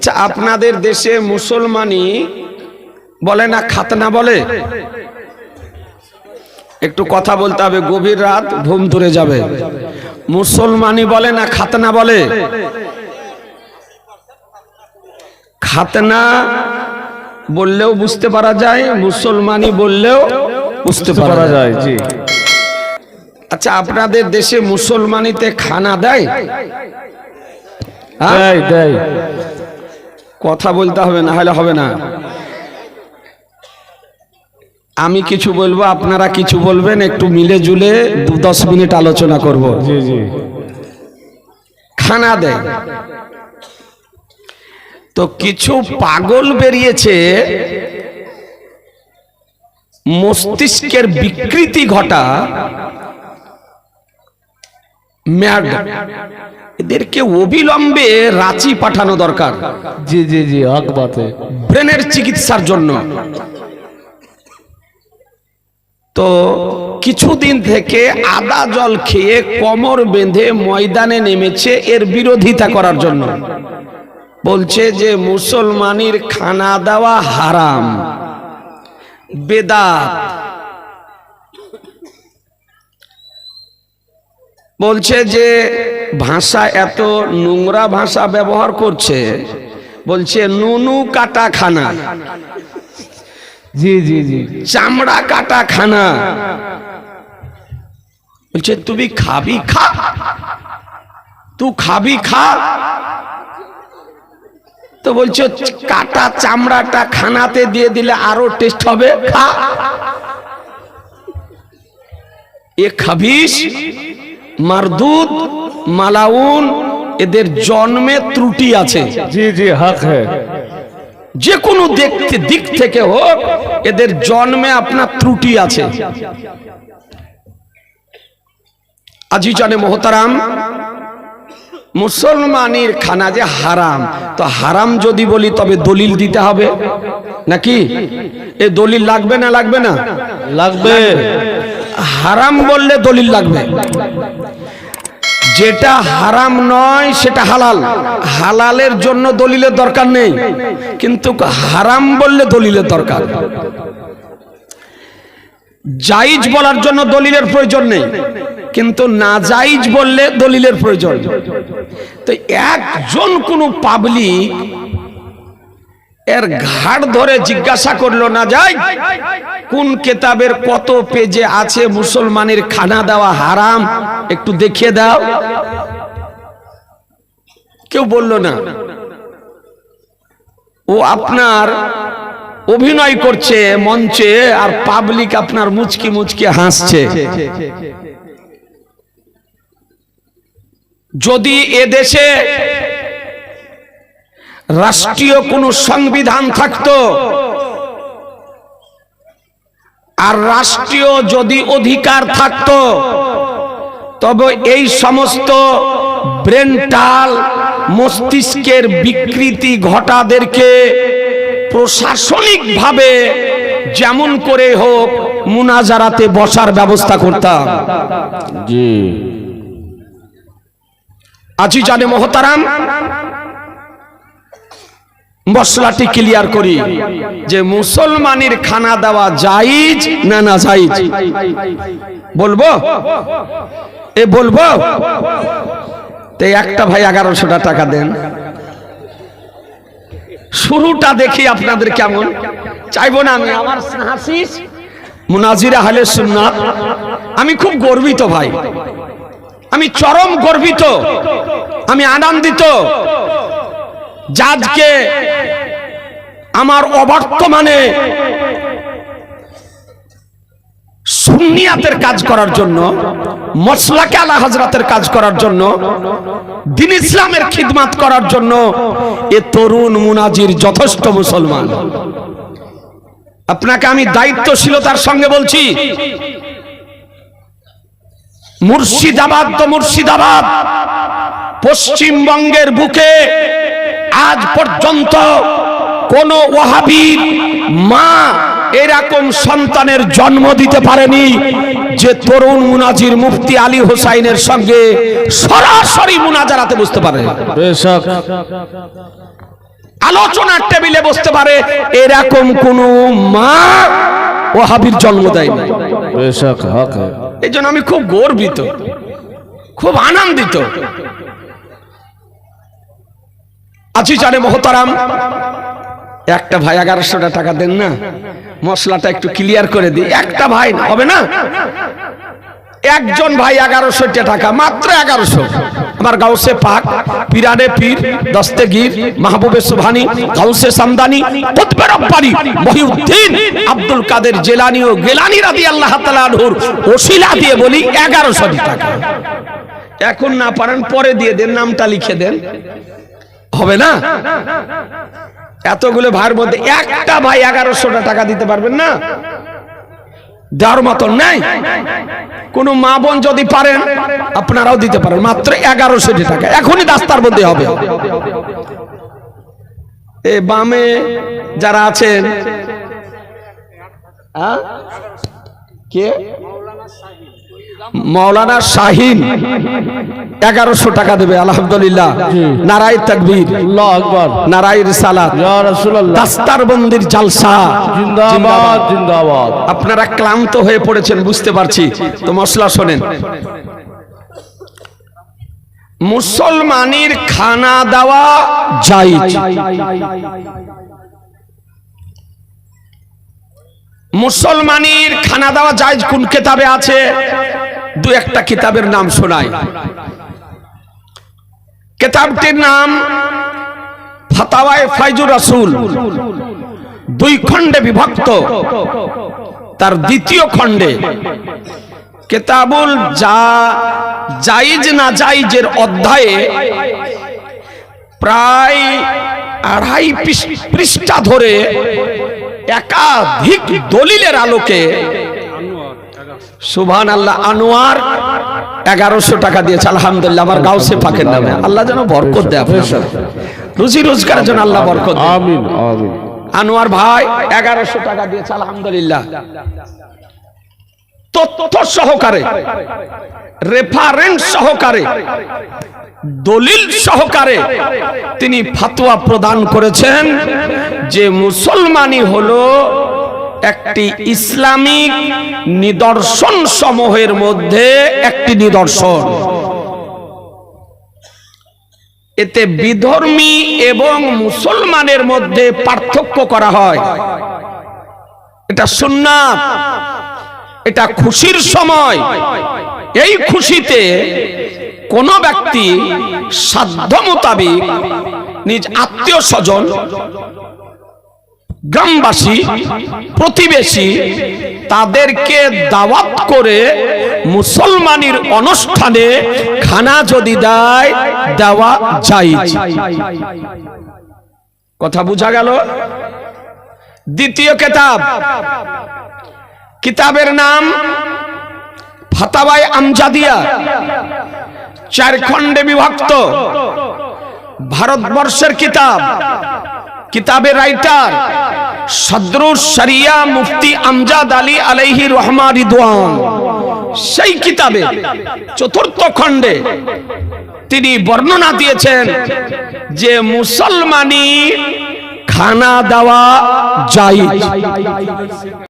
আচ্ছা আপনাদের দেশে মুসলমানি বলে না খাতনা বলে? একটু কথা বলতে হবে গভীর রাত ঘুম ধরে যাবে। মুসলমানি বলে না খাতনা বলে? খাতনা বললেও বুঝতে পারা যায় মুসলমানি বললেও বুঝতে পারা যায় জি। আচ্ছা আপনাদের দেশে মুসলমানিতে খানা দেয়? দেয় দেয়। কথা বলতে হবে না হলে হবে না। আমি কিছু বলব আপনারা কিছু বলবেন একটু মিলে জুলে দু দশ মিনিট আলোচনা করব। খানা দেয়। তো কিছু পাগল বেরিয়েছে মস্তিষ্কের বিকৃতি ঘটা ম্যাড। এদেরকে অবিলম্বে রাঁচি পাঠানো দরকার। জি জি জি হক বাতে। ব্রেনের চিকিৎসার জন্য। তো কিছুদিন থেকে আদা জল খেয়ে কোমর বেঁধে ময়দানে নেমেছে এর বিরোধিতা করার জন্য। বলছে যে মুসলমানির খানা দেওয়া হারাম। বেদাত বলছে যে ভাষা এত নোংরা ভাষা ব্যবহার করছে। বলছে নুনু কাটা খানা জি জি জি। চামড়া কাটা খানা বলছে তুমি খাবি খা। তুই খাবি খা। তো বলছে কাটা চামড়াটা খানাতে দিয়ে দিলে আরও টেস্ট হবে। খা। এ খাবিস? মারদুদ মালাউন এদের জন্মে ত্রুটি আছে। জি জি হক হ্যাঁ যে কোনো দেখতে দিক থেকে হোক এদের জন্মে আপনার ত্রুটি আছে। আজি জানে মোহতারাম মুসলমানের খানা যে হারাম তো হারাম যদি বলি তবে দলিল দিতে হবে? নাকি? এ দলিল লাগবে না লাগবে না? লাগবে। হারাম বললে দলিল লাগবে। যেটা হারাম নয়, সেটা হালাল। হালালের জন্য দলিলের দরকার নেই, কিন্তু হারাম বললে দলিলের দরকার। জাইজ বলার জন্য দলিলের প্রয়োজন নেই, কিন্তু না জাইজ বললে দলিলের প্রয়োজন। তো একজন কোনো পাবলিক এর ঘাট ধরে জিজ্ঞাসা করল, না যাই, কোন কেতাবের কত পেজে আছে মুসলমানের খানা দেওয়া হারাম? একটু দেখিয়ে দাও। কেউ বলল, না। ও আপনার অভিনয় করছে মঞ্চে আর পাবলিক আপনার মুচকি মুচকি হাসছে। যদি এদেশে রাষ্ট্রীয় কোন সংবিধান থাকতো। আর রাষ্ট্রীয় যদি অধিকার থাকতো তবে এই সমস্ত ব্রেনটাল মস্তিষ্কের বিকৃতি ঘটাদেরকে প্রশাসনিকভাবে যেমন করে হোক মুনাজারাতে বসার ব্যবস্থা করতাম। জি। আজি জানে মহতারাম মশলাটি ক্লিয়ার করি। যে মুসলমানের খানা দেওয়া জাইজ না না জাইজ বলব? এ বলব? তো একটা ভাই এগারোশোটা টাকা দেন। শুরুটা দেখি আপনাদের কেমন? চাইব না আমি। আমার হাসিস মুনাজিরা হালে সুন্নাত। আমি খুব গর্বিত ভাই। আমি চরম গর্বিত। আমি আনন্দিত। জাজকে আমার অবর্তমানে সুন্নিয়াতের কাজ করার জন্য, মসলাকে আলা হাজরাতের কাজ করার জন্য, দিন ইসলামের খিদমাত করার জন্য এ তরুণ মুনাজির যথেষ্ট মুসলমান। আপনাকে আমি দায়িত্বশীলতার সঙ্গে বলছি, মুর্শিদাবাদ তো মুর্শিদাবাদ, পশ্চিমবঙ্গের বুকে আজ পর্যন্ত কোন ওয়াহাবির মা এরকম সন্তানের জন্ম দিতে পারেনি যে তরুণ মুনাজির মুফতি আলী হোসাইনের সঙ্গে সরাসরি মুনাজারাতে বুঝতে পারে। আলোচনার টেবিলে বসতে পারে এরকম কোন মা ও হাবির জন্ম দেয় না এই জন্য আমি খুব গর্বিত খুব আনন্দিত। আছি জানে মহতারাম, একটা ভাই এগারোশো টাকা দেন না, মশলাটা একটু ক্লিয়ার করে দিই। একটা ভাই হবে না? একজন ভাই এগারোশো টাকা, মাত্র এগারোশো। আমার গাউসে পাক, পিরানে পীর দস্তেগীর মাহবুবে সুবহানি, গাউসে সামদানি রব্বানি, মহিউদ্দিন, আব্দুল কাদের জেলানি ও গেলানি রাদি আল্লাহ তাআলার ওসিলা দিয়ে বলি এগারোশো টাকা। এখন না পারেন, পরে দিয়ে দেন, নামটা লিখে দেন। হবে না? এতগুলো ভাইয়ের মধ্যে একটা ভাই এগারোশো টাকা দিতে পারবেন না? দেওয়ার মতন নাই। কোন মা বোন যদি পারেন, আপনারাও দিতে পারেন। মাত্র এগারোশো টাকা। এখনই রাস্তার মধ্যে হবে। এ বামে যারা আছেন? কে? মৌলানা শাহিন এগারোশো টাকা দেবে আলহামদুলিল্লাহ। নারায় তকবীর নারায়ের সালাদ দাস্তারবন্দির জালসা। আপনারা ক্লান্ত হয়ে পড়েছেন বুঝতে পারছি। তো মশলা শোনেন। মুসলমানের খানা দেওয়া জায়েজ। মুসলমানের খানা দেওয়া জায়েজ কোন কেতাবে আছে? দু একটা কিতাবের নাম শোনাই। কিতাবটির নাম ফাতাওয়ায়ে ফাইজুর রাসূল। দুই খণ্ডে বিভক্ত। তার দ্বিতীয় খণ্ডে কেতাবুল যা জাইজ না জাইজের অধ্যায়ে প্রায় আড়াই পৃষ্ঠা ধরে একাধিক দলিলের আলোকে সুভান আল্লাহ আনোয়ার এগারোশো টাকা দিয়েছে আলহামদুলিল্লাহ আমার গাউসে ফাঁকের নামে। আল্লাহ যেন বরকত দেয় রুজি রোজগার যেন আল্লাহ বরকত আনোয়ার ভাই এগারোশো টাকা দিয়েছে আলহামদুলিল্লাহ। তথ্য সহকারে রেফারেন্স সহকারে দলিল সহকারে তিনি ফাতোয়া প্রদান করেছেন যে মুসলমানি হলো একটি ইসলামিক নিদর্শন সমূহের মধ্যে একটি নিদর্শন। এতে বিধর্মী এবং মুসলমানের মধ্যে পার্থক্য করা হয়। এটা সুন্নাত, এটা খুশির সময়। এই খুশিতে কোন ব্যক্তি সাধ্য মোতাবিক নিজ আত্মীয় স্বজন গ্রামবাসী, প্রতিবেশী, তাদেরকে দাওয়াত করে মুসলমানির অনুষ্ঠানে খানা যদি দেয়, দেওয়া যায়। কথা বোঝা গেল? দ্বিতীয় কেতাব। কিতাবের নাম ফাতাবাই আমজাদিয়া। চার খণ্ডে বিভক্ত। ভারতবর্ষের কিতাব। কিতাবের রাইটার সদরুর শরিয়া মুফতি আমজাদ আলী আলাইহি রহমা রিদওয়ান। সেই কিতাবে চতুর্থ খণ্ডে তিনি বর্ণনা দিয়েছেন যে মুসলমানি খানা দেওয়া যায়